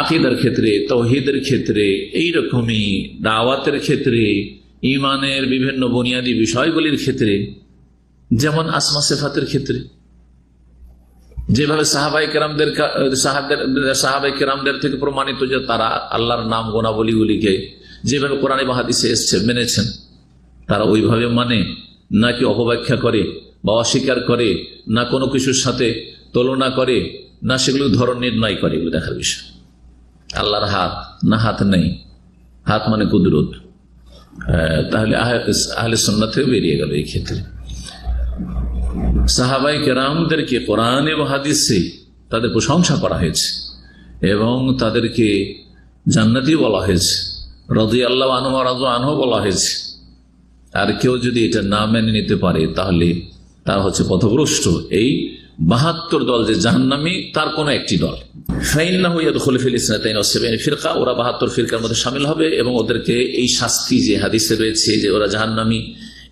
আকিদার ক্ষেত্রে তৌহিদের ক্ষেত্রে এই রকমই দাওয়াতের ক্ষেত্রে ইমানের বিভিন্ন বুনিয়াদী বিষয়গুলির ক্ষেত্রে, যেমন আসমা সেফাতের ক্ষেত্রে। যেভাবে সাহাবাই কেরামদের সাহাবাই কেরামদের থেকে প্রমাণিত যে তারা আল্লাহর নাম গোনাবলীগুলিকে যেভাবে কোরআন বাহাদিসে এসছে, মেনেছেন, তারা ওইভাবে মানে নাকি অপব্যাখ্যা করে বা অস্বীকার করে, না কোনো কিছুর সাথে তুলনা করে, না সেগুলো ধরন নির্ণয় করে, এগুলো দেখার বিষয়। আল্লাহর হাত, না হাত নেই। হাত মানে কুদরত। তাহলে আহলে সন্না থেকে বেরিয়ে গেল এই ক্ষেত্রে। সাহাবাই কেরামদেরকে কোরআন এবং হাদিসে তাদের প্রশংসা করা হয়েছে এবং তাদেরকে জান্নাতি বলা হয়েছে। রদি আল্লাহ আনহ রাজ আনহ বলা হয়েছে। আর কেউ যদি এটা না মেনে নিতে পারে, তাহলে তার হচ্ছে পথভ্রষ্ট। এই বাহাত্তর দল যে জাহান্নামি, তার কোন একটি দল। ফিরকা, ওরা বাহাত্তর ফিরকার মধ্যে সামিল হবে এবং ওদেরকে এই শাস্তি যে হাদিসে রয়েছে যে ওরা জাহান্নামি,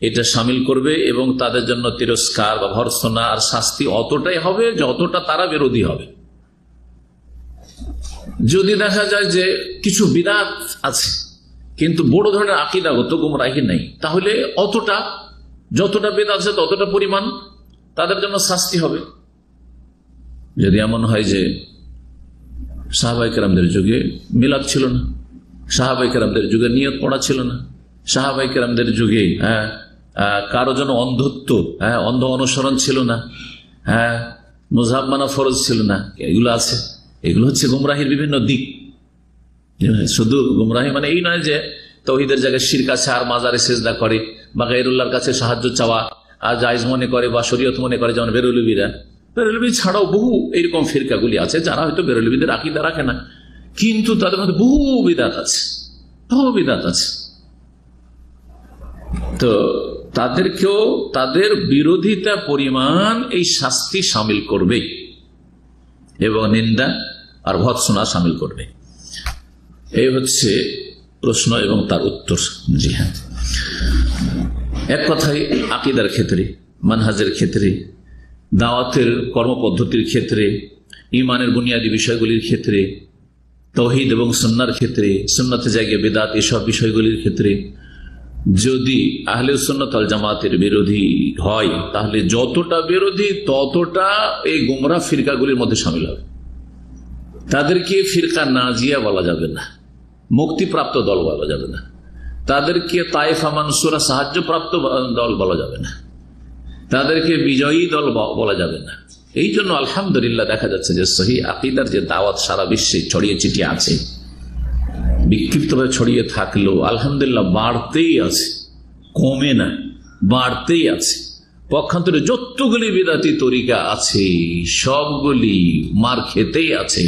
এটা সামিল করবে এবং তাদের জন্য তিরস্কার বা আর শাস্তি অতটাই হবে তারা বিরোধী হবে। যদি দেখা যায় যে কিছু বিরাট আছে, কিন্তু বড় ধরনের আকিদাগত গুমরাহি নেই, তাহলে অতটা, যতটা বেদ আছে ততটা পরিমাণ তাদের জন্য শাস্তি হবে। যদি এমন হয় যে সাহাবাইকেরামদের যুগে মিলাদ ছিল না সাহাবাইকেরামদের যুগে নিয়ত পড়া ছিল না সাহাবাইকেরামদের যুগে হ্যাঁ কারও জন্য অন্ধত্ব হ্যাঁ অন্ধ অনুসরণ ছিল না হ্যাঁ মুজাব মানা ফরজ ছিল না, এগুলো আছে। এগুলো হচ্ছে গুমরাহির বিভিন্ন দিক। শুধু গুমরাহি মানে এই নয় যে তহিদের জায়গায় শির কাছে আর মাজারে সেজদা করে, বা গাইরুল্লাহর কাছে সাহায্য চাওয়া জায়জ মনে করে বা শরীয়ত মনে করে, যেমন বেরুলবিরা। বেরুলবি ছাড়াও বহু এইরকম ফিরকাগুলি আছে, যারা হয়তো বেরুলবিদের আকিদা রাখে না। কিন্তু তাদের মধ্যে বহু বিদাত আছে, বহু বিদাত আছে। তো তাদেরকেও তাদের বিরোধিতা পরিমাণ এই শাস্তি সামিল করবে এবং নিন্দা আর ভৎসনা সামিল করবে এই হচ্ছে প্রশ্ন এবং তার উত্তর। জি হ্যাঁ। এক কথায় আকিদার ক্ষেত্রে, মানহাজের ক্ষেত্রে, দাওয়াতের কর্মপদ্ধতির ক্ষেত্রে ইমানের বুনিয়াদী বিষয়গুলির ক্ষেত্রে, তহিদ এবং সন্ন্যার ক্ষেত্রে সন্ন্যতে জায়গায় বেদাত এসব বিষয়গুলির ক্ষেত্রে, যদি আহলে সন্ন্যতাল জামাতের বিরোধী হয়, তাহলে যতটা বিরোধী ততটা এই গুমরা ফিরকাগুলির মধ্যে সামিল হবে। তাদেরকে ফিরকা নাজিয়া বলা যাবে না, মুক্তিপ্রাপ্ত দল বলা যাবে না। তাদেরকে তাইফা মানসুরা সাহায্যপ্রাপ্ত দল বলা যাবে না। তাদেরকে বিজয়ী দল বলা যাবে না। এই জন্য আলহামদুলিল্লাহ দেখা যাচ্ছে যে সহি আকিদার যে দাওয়াত সারা বিশ্বে ছড়িয়ে ছিটিয়ে আছে। বিক্ষিপ্তভাবে ছড়িয়ে থাকলেও আলহামদুলিল্লাহ বাড়তেই আছে। কমে না, বাড়তেই আছে। পক্ষান্তরে যতগুলি বিদাতি তরিকা আছে, সবগুলি মার খেতেই আছে।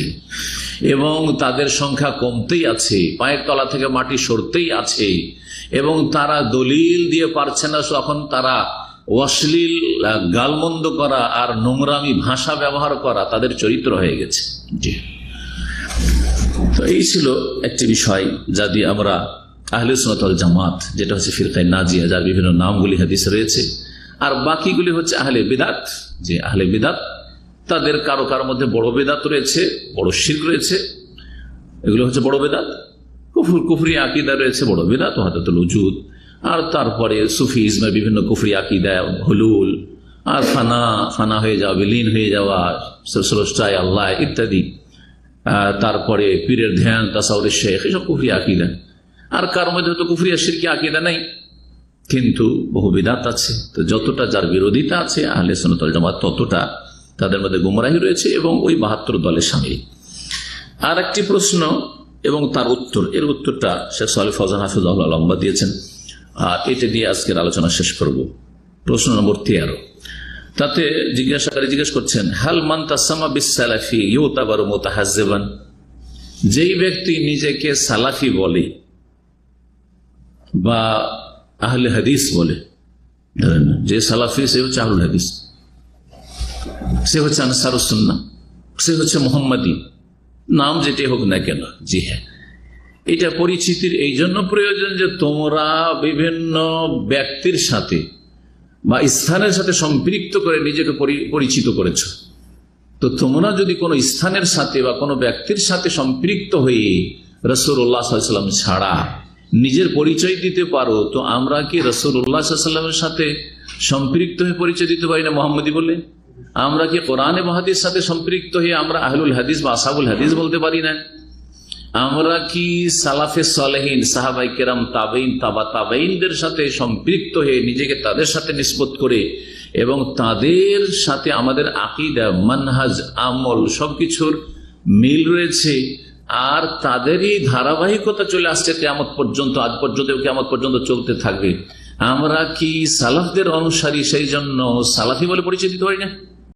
এবং তাদের সংখ্যা কমতেই আছে পায়ের তলা থেকে মাটি সরতেই আছে এবং তারা দলিল দিয়ে পারছে না তখন তারা অশ্লীল গালমন্দ করা আর নোংরামি ভাষা ব্যবহার করা তাদের চরিত্র হয়ে গেছে। জি। তো এই ছিল একটি বিষয় যা দিয়ে আমরা আহলে সোনাতল জামাত যেটা হচ্ছে ফিরকাই নাজিয়া যার বিভিন্ন নামগুলি হাদিস রয়েছে আর বাকিগুলি হচ্ছে আহলে বিদাত যে আহলে বিদাত তাদের কারও কারও মধ্যে বড় বেদাত রয়েছে, বড় শির রয়েছে। এগুলো হচ্ছে বড় বেদাত। কুফুর, কুফরি আকিদা রয়েছে, বড় বেদাত হাতাতুল উজুদ। আর তারপরে সুফি ইসমের বিভিন্ন কুফরি আকিদা, হলুল, আর ফানা ফানা হয়ে যাওয়া, বিলীন হয়ে যাওয়া, স্রষ্টায় আল্লাহ ইত্যাদি। তারপরে পীরের ধ্যান, তাসাউরের শেখ, এসব কুফরি আকিদা। আর কার মধ্যে হয়তো কুফরি কুফরিয়া শিরকি আকিদা নাই। কিন্তু বহু বিদাত আছে। তো যতটা যার বিরোধিতা আছে, আহলে সোনতল জামাত ততটা তাদের মধ্যে গুমরাহি রয়েছে এবং ওই বাহাত্তর দলের সামিল। আর একটি প্রশ্ন এবং তার উত্তর, এর উত্তরটা শেখ সাল ফজান হাফিজ লম্বা দিয়েছেন। আর এটা দিয়ে আজকের আলোচনা শেষ করব। প্রশ্ন নম্বর তেরো। তাতে জিজ্ঞাসাকারী জিজ্ঞেস করছেন, হাল মান্তাসামা বিসালাফি ইউতাবার মোতাহাজেবান যেই ব্যক্তি নিজেকে সালাফি বলে বা আহলে হাদিস বলে যে সালাফি, সে হচ্ছে আহুল হাদিস। সে হচ্ছে আনসারুসন্না সে হচ্ছে মোহাম্মদী। নাম যেটি হোক না কেন, জি হ্যাঁ। এটা পরিচিতির এই জন্য প্রয়োজন যে তোমরা বিভিন্ন ব্যক্তির সাথে বা স্থানের সাথে সম্পৃক্ত করে নিজেকে পরিচিত করেছ। তো তোমরা যদি কোনো স্থানের সাথে বা কোনো ব্যক্তির সাথে সম্পৃক্ত হয়ে রসুল্লাহাম ছাড়া নিজের পরিচয় দিতে পারো, তো আমরা কি রসুল্লাহামের সাথে সম্পৃক্ত হয়ে পরিচয় দিতে পারি না মোহাম্মদী বলে আমরা কি কোরআনে মহাদির সাথে সম্পৃক্ত হয়ে আমরা আহলুল হাদিস বা আসাবুল হাদিস বলতে পারি না? আমরা কি সালাফে সালেহীন সাহাবাই কেরাম তাবেইন তাবা তাবেইনদের সাথে সম্পৃক্ত হয়ে নিজেকে তাদের সাথে নিষ্পত করে এবং তাদের সাথে আমাদের আকিদা, মানহাজ, আমল সবকিছুর মিল রয়েছে আর তাদেরই ধারাবাহিকতা চলে আসছে কেমত পর্যন্ত, আজ পর্যন্ত কেমত পর্যন্ত চলতে থাকবে। আমরা কি সালাফদের অনুসারী সেই জন্য সালাফি বলে পরিচয় দিতে পারি না?